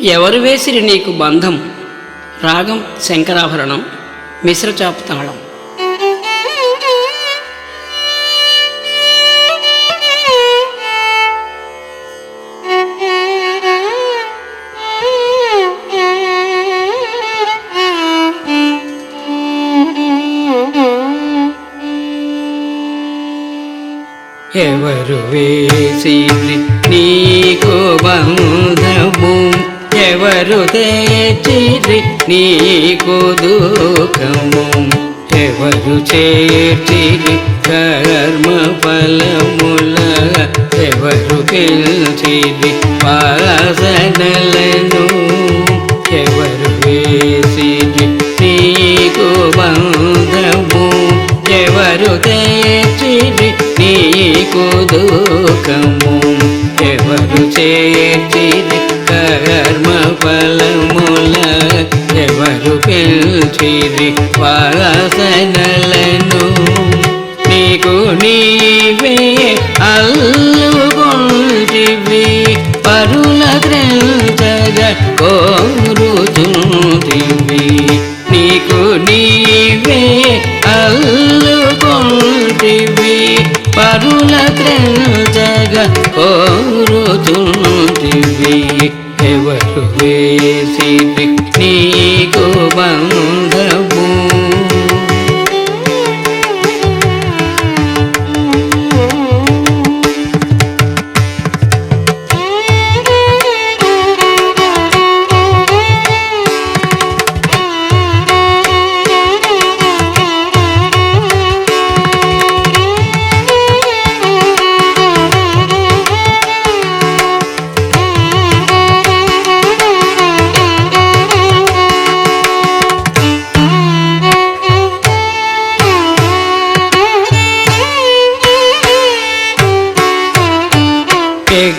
ఎవరు వేసిరి నీకు బంధం? రాగం శంకరాభరణం మిశ్రచాపు తాళం. ఎవరు వేసిరి నీకు బంధం? ఎవరు తెచ్చిరి నీకు దుఃఖము. ఎవరు చేర్చిరి కర్మ ఫలముల? ఎవరు పిలిచిరి వాసనలను ఫలముల ఎవరు పిలిచిరి వాసనలను? నీకు నీవే అల్లుకొంటివి పరుల గ్రంథగ కోరుతుంటివి. నీకు నీవే అల్లుకొంటివి పరుల గ్రంథగ కోరుతుంటివి. ఎవరు వేసి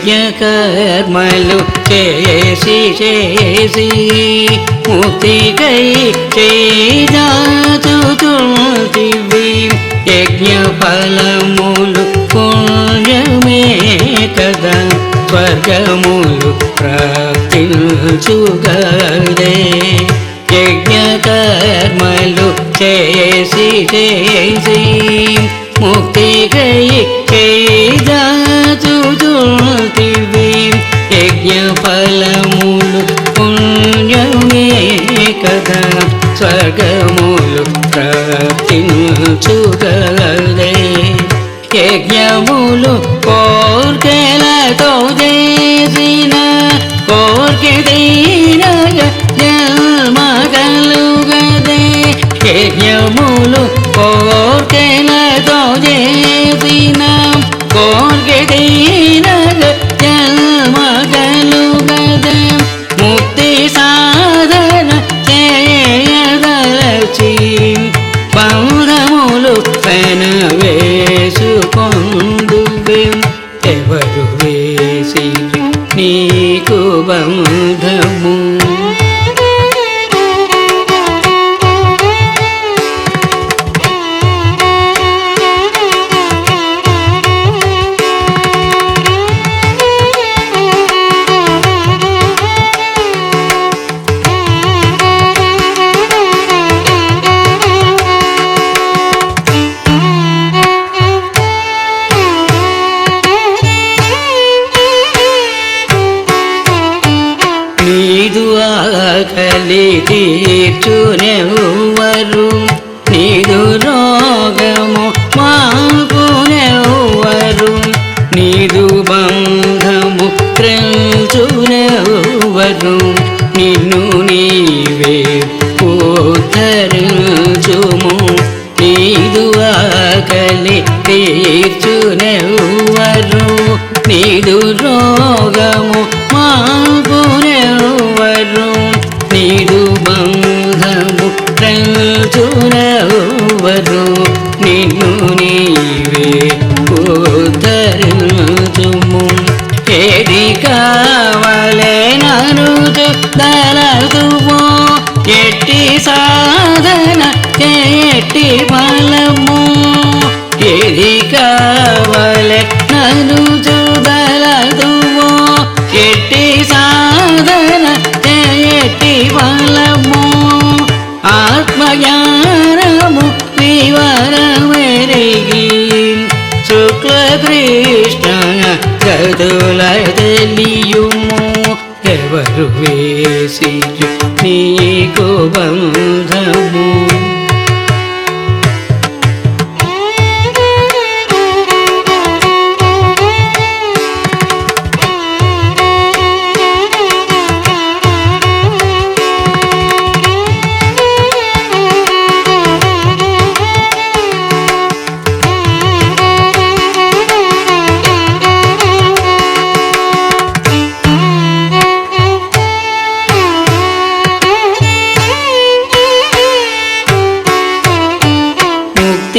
యజ్ఞకర్మలు చేసి చేసి ముక్తికై చేదాచుతుంటివి యజ్ఞ ఫలములు పుణ్యమే కదా స్వర్గములు ప్రాప్తించుగదే యజ్ఞకర్మలు చేసి చేసి ముక్తికై కదా స్వర్గములు ప్రాప్తించుగలదే యజ్ఞములు కోర్కెలతో చేసిన కోర్కె తీరగ జన్మగలుగదే యజ్ఞములు కోర్కెలతో చేసిన నీకు బము నీదు ఆకలి తీర్చునెవ్వరు నీదు రోగము మాపునెవ్వరు నీదు బంధము క్రల్చునెవ్వరు నిన్ను నీవే ఉద్ధరించుము నీదు ఆకలి తీర్చునెవ్వరు నీదు రోగము రంచునెవ్వరు నిన్ను నీవే ఉద్ధరించుము ఏది కావలే నరుజు దళదువో ఎట్టి సాధన ఎట్టి బలము గురుతుల తెలియుము ఎవరు వేసి నీకు బంధము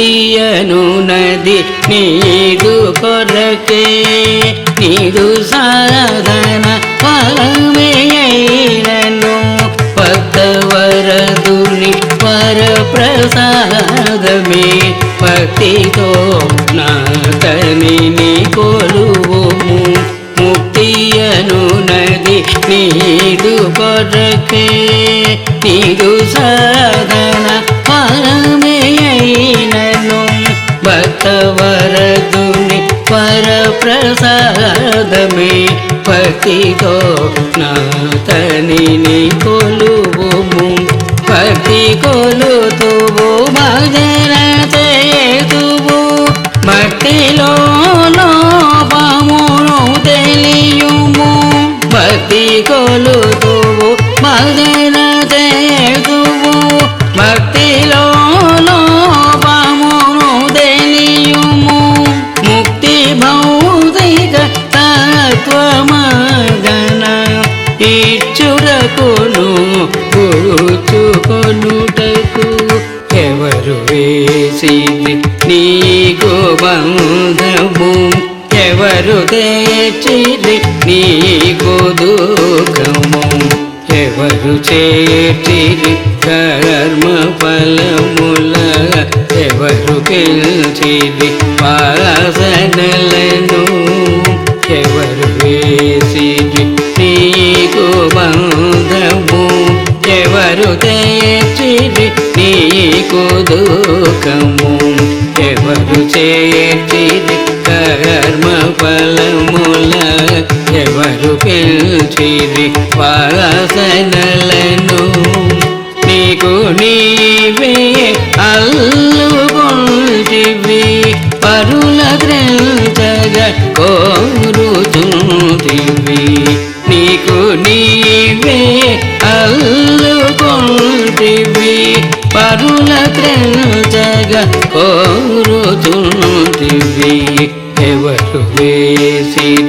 ముక్తియను నది నీదు కొరకే నీదు సాధన ఫలమేయైనను భక్తవరదుని వరప్రసాదమే భక్తితో నాతని నీ కొలువుము. ముక్తియను నది నీదు కొరకే నీదు సాధన ఫలమేయైనను భక్తవరదుని పరప్రసాదమే పతితో నాతని నీ కొలువుము. భక్తి కొలుతువు భజన చేతువు మట్టిలో లోపమును తెలియుము. భక్తి కొలుతువు భజన త్వమదన ఇచ్చురకును కూచుకొనుటకు ఎవరు వేసింది నీకు బంధము ఎవరు తెచ్చిది నీకు దుఃఖము ఎవరు చేర్చిది కర్మ ఫలముల? ఎవరు పిలిచిది వాసనలను? మార్గము. ఎవరు చేతి కర్మ ఫలముల ఎవరు పిలిచిది వాసనలను నీకు నీవే అల్లుకుంటివి పరుల గ్రంథగ కోరుతుంటివి నీకు నీవే కరుణ ద్రంచగ కోరుతుంటివి ఎవరు వేసి నీకు బంధ